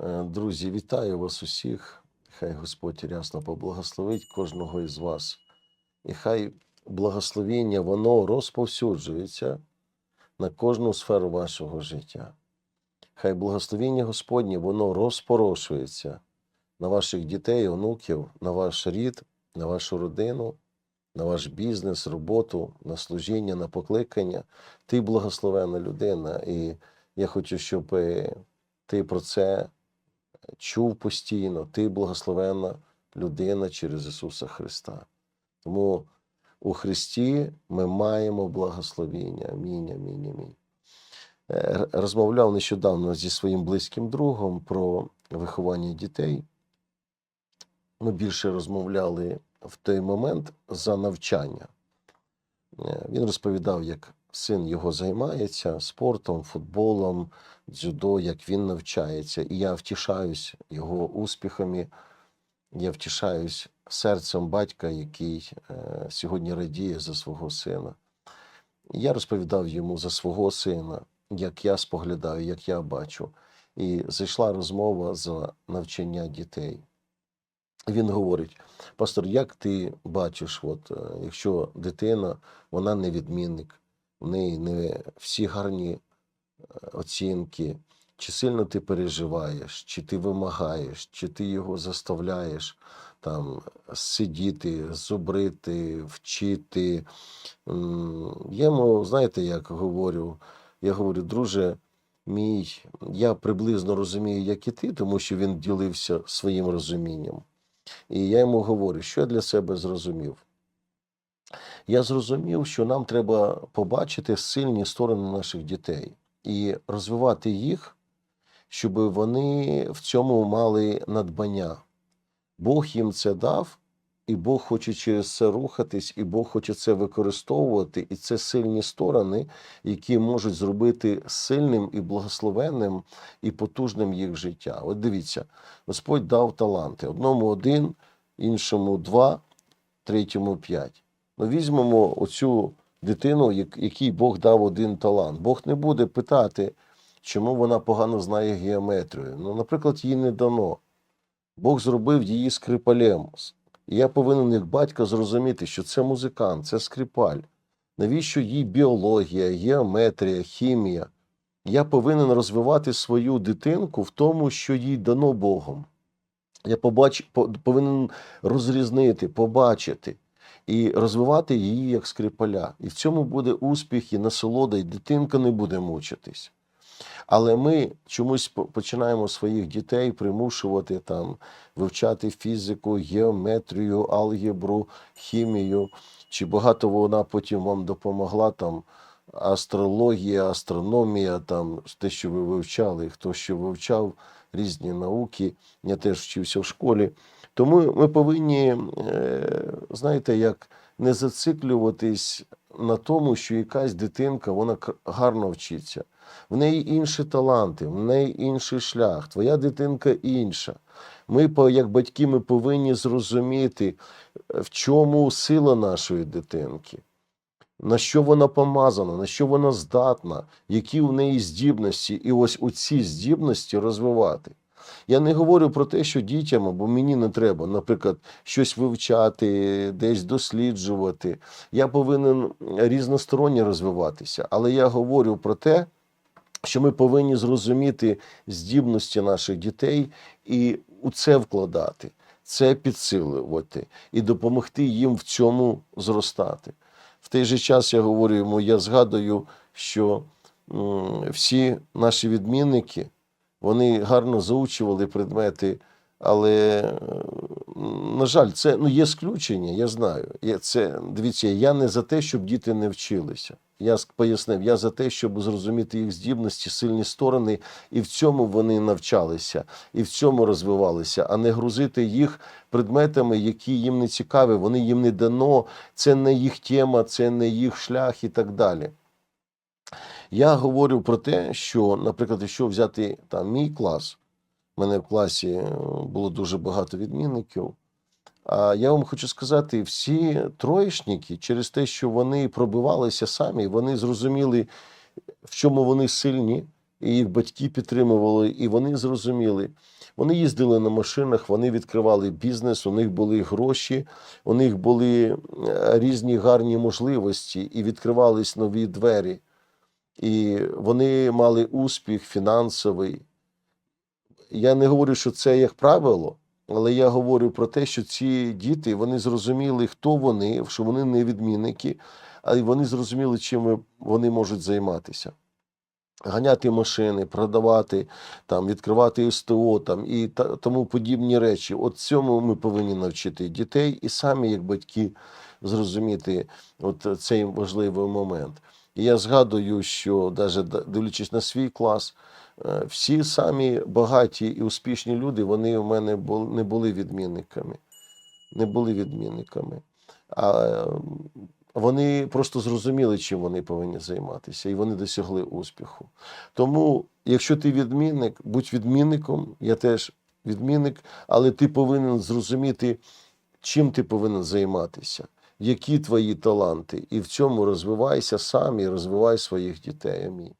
Е, Друзі, вітаю вас усіх. Хай Господь рясно поблагословить кожного із вас. І хай благословіння воно розповсюджується на кожну сферу вашого життя. Хай благословіння Господнє воно розпорошується на ваших дітей, онуків, на ваш рід, на вашу родину, на ваш бізнес, роботу, на служіння, на покликання. Ти благословена людина. І я хочу, щоб е, ти про це чув постійно. Ти благословенна людина через Ісуса Христа. Тому у Христі ми маємо благословіння. Амінь, амінь, амінь. Е, Розмовляв нещодавно зі своїм близьким другом про виховання дітей. Ми більше розмовляли в той момент за навчання. Е, Він розповідав, як син його займається спортом, футболом, дзюдо, як він навчається. І я втішаюсь його успіхами. Я втішаюсь серцем батька, який е, сьогодні радіє за свого сина. Я розповідав йому за свого сина, як я споглядаю, як я бачу. І зайшла розмова за навчання дітей. Він говорить: пастор, як ти бачиш, от, е, якщо дитина, вона не відмінник, в неї не всі гарні е, оцінки, чи сильно ти переживаєш, чи ти вимагаєш, чи ти його заставляєш там сидіти, зубрити, вчити. Я йому, знаєте, як говорю, я говорю, друже, мій, я приблизно розумію, як і ти, тому що він ділився своїм розумінням. І я йому говорю, що я для себе зрозумів. Я зрозумів, що нам треба побачити сильні сторони наших дітей і розвивати їх, щоб вони в цьому мали надбання. Бог їм це дав, і Бог хоче через це рухатись, і Бог хоче це використовувати. І це сильні сторони, які можуть зробити сильним і благословенним і потужним їх життя. От дивіться, Господь дав таланти: одному один, іншому два, третьому п'ять. Ну, візьмемо оцю дитину, якій Бог дав один талант. Бог не буде питати, чому вона погано знає геометрію. Ну, наприклад, їй не дано. Бог зробив її скрипалем. І я повинен, як батько, зрозуміти, що це музикант, це скрипаль. Навіщо їй біологія, геометрія, хімія? Я повинен розвивати свою дитинку в тому, що їй дано Богом. Я побач, повинен розрізнити, побачити і розвивати її як скрипаля. І в цьому буде успіх і насолода, і дитинка не буде мучитись. Але ми чомусь починаємо своїх дітей примушувати там вивчати фізику, геометрію, алгебру, хімію. Чи багато вона потім вам допомогла там астрологія, астрономія, там те, що ви вивчали, хто що вивчав, різні науки. Я теж вчився в школі. Тому ми повинні, е, знаєте, як не зациклюватись на тому, що якась дитинка вона гарно вчиться. В неї інші таланти, в неї інший шлях, твоя дитинка інша. Ми, як батьки, ми повинні зрозуміти, е, в чому сила нашої дитинки, на що вона помазана, на що вона здатна, які в неї здібності, і ось у ці здібності розвивати. Я не говорю про те, що дітям або мені не треба, наприклад, щось вивчати, десь досліджувати. Я повинен різносторонньо розвиватися, але я говорю про те, що ми повинні зрозуміти здібності наших дітей і у це вкладати, це підсилювати і допомогти їм в цьому зростати. В той же час я говорю йому, я згадую, що всі наші відмінники вони гарно заучували предмети, але, на жаль, це ну, є сключення, я знаю. Це, дивіться, я не за те, щоб діти не вчилися. Я пояснив, я за те, щоб зрозуміти їх здібності, сильні сторони, і в цьому вони навчалися, і в цьому розвивалися, а не грузити їх предметами, які їм не цікаві, вони їм не дано, це не їх тема, це не їх шлях і так далі. Я говорю про те, що, наприклад, якщо взяти там мій клас, в мене в класі е, було дуже багато відмінників. А я вам хочу сказати, всі троєшники, через те, що вони пробивалися самі, вони зрозуміли, в чому вони сильні, і їх батьки підтримували, і вони зрозуміли. Вони їздили на машинах, вони відкривали бізнес, у них були гроші, у них були е, різні гарні можливості і відкривались нові двері. І вони мали успіх фінансовий. Я не говорю, що це як правило, але я говорю про те, що ці діти вони зрозуміли, хто вони, що вони не відмінники, а вони зрозуміли, чим вони можуть займатися. Ганяти машини, продавати, там, відкривати СТО там, і та, тому подібні речі. От цьому ми повинні навчити дітей і самі, як батьки, зрозуміти от цей важливий момент. І я згадую, що навіть дивлячись на свій клас, е, всі самі багаті і успішні люди, вони у мене не були відмінниками. Не були відмінниками. А вони просто зрозуміли, чим вони повинні займатися, і вони досягли успіху. Тому, якщо ти відмінник, будь відмінником, я теж відмінник, але ти повинен зрозуміти, чим ти повинен займатися, які твої таланти, і в цьому розвивайся сам і розвивай своїх дітей. Амінь.